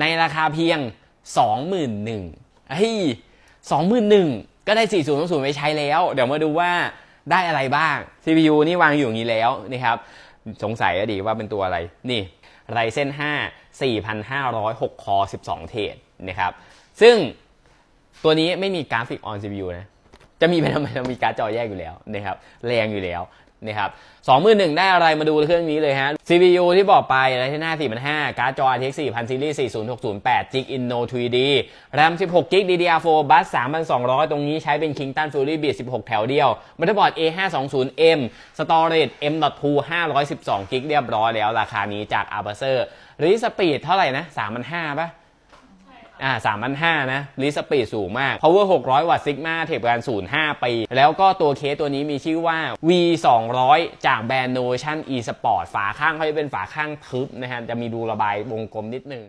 ในราคาเพียง 21,000เฮ้ย21,000 ก็ได้ 4060ไปใช้แล้ว เดี๋ยวมาดูว่าได้อะไรบ้าง CPU นี่วางอยู่อย่างนี้แล้วนะครับ สงสัยอดีว่าเป็นตัวอะไร นี่ Ryzen 5 4506 คอ 12 เทรดนะครับ ซึ่งตัวนี้ไม่มีกราฟิก on CPU นะ จะมีไปทำไมเรามีการ์ดจอแยกอยู่แล้วนะครับ แรงอยู่แล้ว นะครับสองมือหนึ่งได้อะไรมาดูเครื่องนี้เลยฮะ CPU ที่บอกไปอะไรที่หน้า4 5 0 0การ์ดจอ RTX 4000 Series 40608 g i g Inno 3D RAM 16 g DDR4 Bus 3200 ตรงนี้ใช้เป็น Kingston Fury Beat 16 แถวเดียว Motherboard A520M Storage M.2 512 g เรียบร้อยแล้วราคานี้จาก Acer หรีสปีดเท่าไหร่นะ3,500ป่ะ อ่าสามพันห้านะลิสปีดสูงมาก power 600 วัตต์ซิกมาเทปกันศูนย์ห้าปี แล้วก็ตัวเคสตัวนี้มีชื่อว่า V 200จากแบรนด์ Notion e Sport ฝาข้างเขาจะเป็นฝาข้างทึบนะฮะจะมีดูระบายวงกลมนิดนึง